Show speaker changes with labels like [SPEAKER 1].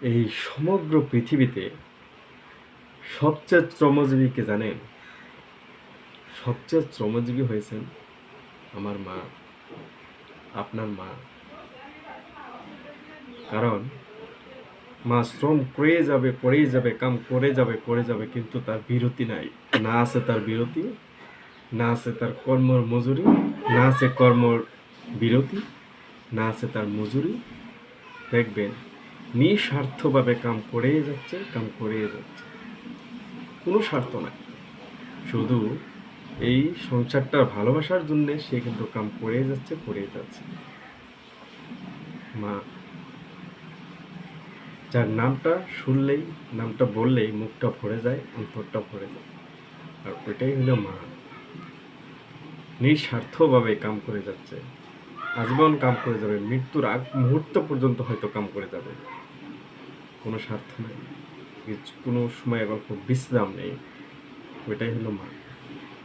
[SPEAKER 1] এই সমগ্র পৃথিবীতে সবচেয়ে শ্রমজীবী কে জানেন? সবচেয়ে শ্রমজীবী হয়েছেন আমার মা, আপনার মা। কারণ মা শ্রম করে যাবে, করেই যাবে, কাম করে যাবে করে যাবে, কিন্তু তার বিরতি নাই। না আছে তার বিরতি, না আছে তার কর্মর মজুরি, না আছে কর্মর বিরতি, না আছে তার মজুরি। দেখবেন নিঃস্বার্থভাবে কাম করেই যাচ্ছে, কাম করেই যাচ্ছে। কোনো স্বার্থ নাই। শুধু এই সংসারটার ভালোবাসার জন্য সে কিন্তু কাম করেই যাচ্ছে করেই যাচ্ছে। মা, যার নামটা শুনলেই, নামটা বললেই মুখটা ভরে যায়, অন্তরটা ভরে যায়। আর ওইটাই হলো মা। নিঃস্বার্থভাবে কাম করে যাচ্ছে। আজীবন কাম করে যাবে। মৃত্যুর আগ মুহূর্ত পর্যন্ত হয়তো কাম করে যাবে। কোনো স্বার্থ নেই। কোনো সময় আবার খুব বিশ্রাম নেই। ওইটাই হলো মা